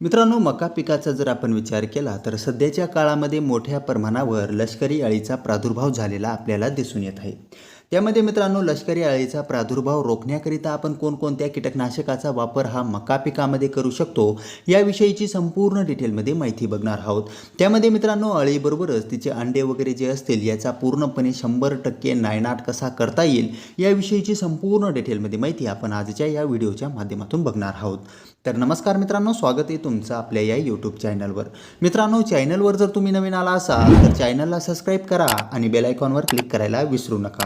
मित्रांनो मका पिकाचा जर आपण विचार केला तर सध्याच्या काळामध्ये मोठ्या प्रमाणावर लष्करी अळीचा प्रादुर्भाव झालेला आपल्याला दिसून येत आहे. त्यामध्ये मित्रांनो लष्करी अळीचा प्रादुर्भाव रोखण्याकरिता आपण कोणकोणत्या कीटकनाशकाचा वापर हा मका पिकामध्ये करू शकतो याविषयीची संपूर्ण डिटेलमध्ये माहिती बघणार आहोत. त्यामध्ये मित्रांनो अळीबरोबरच तिचे अंडे वगैरे जे असतील याचा पूर्णपणे शंभर टक्के नायनाट कसा करता येईल याविषयीची संपूर्ण डिटेलमध्ये माहिती आपण आजच्या या व्हिडिओच्या माध्यमातून बघणार आहोत. तर नमस्कार मित्रांनो स्वागत आहे तुमचं आपल्या या यूट्यूब चॅनलवर मित्रांनो चॅनलवर जर तुम्ही नवीन आला असाल तर चॅनलला सबस्क्राईब करा आणि बेल आयकॉनवर क्लिक करायला विसरू नका.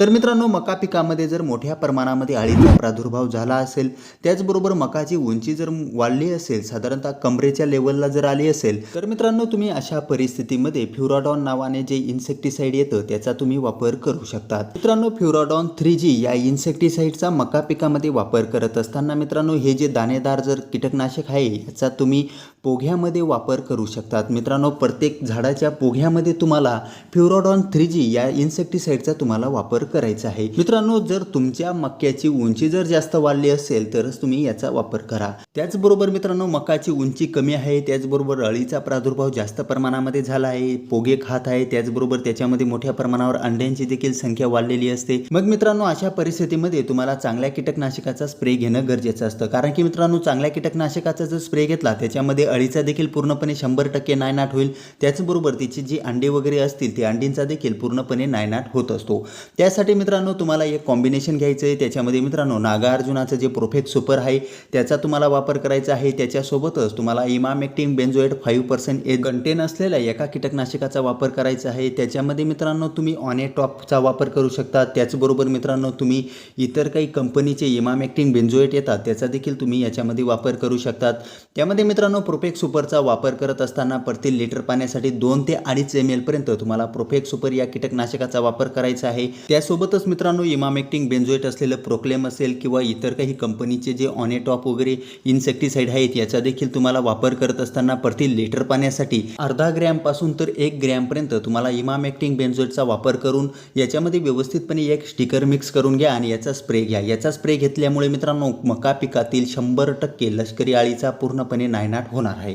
तर मित्रांनो मका पिकामध्ये जर मोठ्या प्रमाणामध्ये अळीचा प्रादुर्भाव झाला असेल त्याचबरोबर मकाची उंची जर वाढली असेल साधारणतः कमरेच्या लेवलला जर आली असेल तर मित्रांनो तुम्ही अशा परिस्थितीमध्ये फ्युराडॉन नावाने जे इन्सेक्टिसाइड येतं त्याचा तुम्ही वापर करू शकतात. मित्रांनो फ्युराडॉन थ्री जी या इन्सेक्टिसाइडचा मका पिकामध्ये वापर करत असताना मित्रांनो हे जे दाणेदार जर कीटकनाशक आहे याचा तुम्ही पोघ्यामध्ये वापर करू शकतात. मित्रांनो प्रत्येक झाडाच्या पोघ्यामध्ये तुम्हाला फ्युराडॉन थ्री जी या इन्सेक्टिसाइडचा तुम्हाला वापर करायचा आहे. मित्रांनो जर तुमच्या मक्याची उंची जर जास्त वाढली असेल तरच तुम्ही याचा वापर करा. त्याचबरोबर मित्रांनो मकाची उंची कमी आहे. त्याचबरोबर अळीचा प्रादुर्भाव जास्त प्रमाणामध्ये झाला आहे. पोगे खात आहे. त्याचबरोबर त्याच्यामध्ये मोठ्या प्रमाणावर अंड्यांची देखील संख्या वाढलेली असते. मग मित्रांनो अशा परिस्थितीमध्ये तुम्हाला चांगल्या कीटकनाशकाचा स्प्रे घेणं गरजेचं असतं. कारण की मित्रांनो चांगल्या कीटकनाशकाचा जर स्प्रे घेतला त्याच्यामध्ये अळीचा देखील पूर्णपणे शंभर टक्के नायनाट होईल. त्याचबरोबर तिची जी अंडे वगैरे असतील ते अंडींचा देखील पूर्णपणे नायनाट होत असतो. त्यासाठी त्यासाठी मित्रांनो तुम्हाला एक कॉम्बिनेशन घ्यायचं आहे. त्याच्यामध्ये मित्रांनो नागार्जुनाचं जे प्रोफेक्ट सुपर आहे त्याचा तुम्हाला वापर करायचा आहे. त्याच्यासोबतच तुम्हाला इमामेक्टिंग बेन्झोएट फाईव्ह पर्सेंट एक कंटेन असलेल्या एका कीटकनाशकाचा वापर करायचा आहे. त्याच्यामध्ये मित्रांनो तुम्ही ऑनेटॉपचा वापर करू शकता. त्याचबरोबर मित्रांनो तुम्ही इतर काही कंपनीचे इमामेक्टिंग बेन्झोएट येतात. त्याचा देखील तुम्ही याच्यामध्ये वापर करू शकतात. त्यामध्ये मित्रांनो प्रोफेक सुपरचा वापर करत असताना प्रति लिटर पाण्यासाठी दोन ते अडीच एम एलपर्यंत तुम्हाला प्रोफेक सुपर या कीटकनाशकाचा वापर करायचा आहे. यासोबतच मित्रांनो इमामेक्टिंग बेन्झोएट असलेलं प्रोक्लेम असेल किंवा इतर काही कंपनीचे जे ऑनेटॉप वगैरे इन्सेक्टिसाइड आहेत याचा देखील तुम्हाला वापर करत असताना प्रति लिटर पाण्यासाठी अर्धा ग्रॅमपासून तर एक ग्रॅमपर्यंत तुम्हाला इमामेक्टिंग बेन्झोएटचा वापर करून याच्यामध्ये व्यवस्थितपणे एक स्टिकर मिक्स करून घ्या आणि याचा स्प्रे घ्या. याचा स्प्रे घेतल्यामुळे मित्रांनो मका पिकातील शंभर टक्के लष्करी आळीचा पूर्णपणे नायनाट होणार आहे.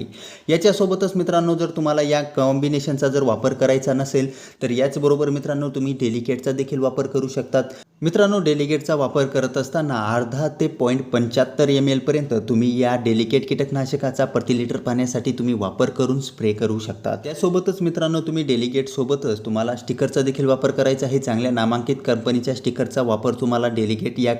याच्यासोबतच मित्रांनो जर तुम्हाला या कॉम्बिनेशनचा जर वापर करायचा नसेल तर याचबरोबर मित्रांनो तुम्ही डेलिकेटचा देखील वापर करू शकतात. मित्रांनो डेलिकेटचा वापर करत असताना अर्धा ते पॉईंट पंच्याहत्तर एम एलपर्यंत तुम्ही या डेलिकेट कीटकनाशकाचा प्रति लिटर पाण्यासाठी तुम्ही वापर करून स्प्रे करू शकता. त्यासोबतच मित्रांनो तुम्ही डेलिकेटसोबतच तुम्हाला स्टिकरचा देखील वापर करायचा आहे. चांगल्या नामांकित कंपनीच्या स्टिकरचा वापर तुम्हाला डेलिकेट या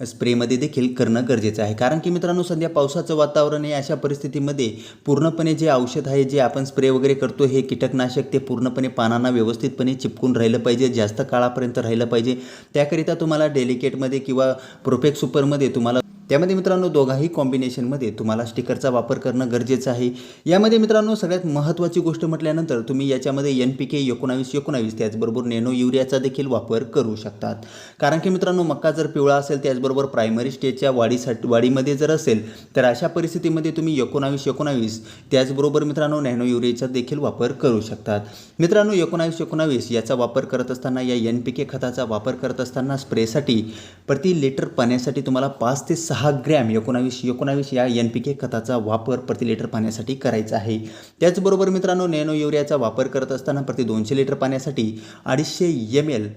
स्प्रेमध्ये देखील करणं गरजेचं आहे. कारण की मित्रांनो सध्या पावसाचं वातावरण आहे. अशा परिस्थितीमध्ये पूर्णपणे जे औषध आहे जे आपण स्प्रे वगैरे करतो हे कीटकनाशक ते पूर्णपणे पानांना व्यवस्थितपणे चिपकून राहिलं पाहिजे. जास्त काळापर्यंत राहिलं पाहिजे. त्याकरिता तुम्हाला डेलिकेटमध्ये किंवा प्रोफेक्ट सुपरमध्ये तुम्हाला त्यामध्ये मित्रांनो दोघाही कॉम्बिनेशनमध्ये तुम्हाला स्टिकरचा वापर करणं गरजेचं आहे. यामध्ये मित्रांनो सगळ्यात महत्त्वाची गोष्ट म्हटल्यानंतर तुम्ही याच्यामध्ये एन पी के एकोणावीस एकोणावीस त्याचबरोबर नेनो युरियाचा देखील वापर करू शकतात. कारण की मित्रांनो मक्का जर पिवळा असेल त्याचबरोबर प्रायमरी स्टेजच्या वाढीसाठी वाढीमध्ये जर असेल तर अशा परिस्थितीमध्ये तुम्ही एकोणावीस एकोणावीस त्याचबरोबर मित्रांनो नॅनो युरियाचा देखील वापर करू शकतात. मित्रांनो एकोणावीस एकोणावीस याचा वापर करत असताना या एन पी के खताचा वापर करत असताना स्प्रेसाठी प्रति लिटर पाण्यासाठी तुम्हाला पाच ते सहा ग्रॅम एकोणावीस एकोणावीस या एन पी के खताचा वापर प्रति लिटर पाण्यासाठी करायचा आहे. त्याचबरोबर मित्रांनो नॅनो युरियाचा वापर करत असताना प्रति दोनशे लिटर पाण्यासाठी अडीचशे एम एल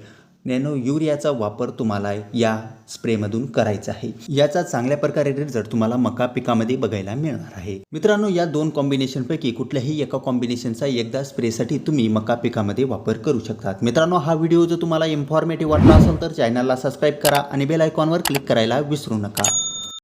नॅनो युरियाचा वापर तुम्हाला या स्प्रेमधून करायचा आहे. याचा चांगल्या प्रकारे रिझल्ट तुम्हाला मका पिकामध्ये बघायला मिळणार आहे. मित्रांनो या दोन कॉम्बिनेशनपैकी कुठल्याही एका कॉम्बिनेशनचा एकदा स्प्रेसाठी तुम्ही मका पिकामध्ये वापर करू शकतात. मित्रांनो हा व्हिडिओ जर तुम्हाला इन्फॉर्मेटिव्ह वाटला असेल तर चॅनलला सबस्क्राईब करा आणि बेल आयकॉनवर क्लिक करायला विसरू नका.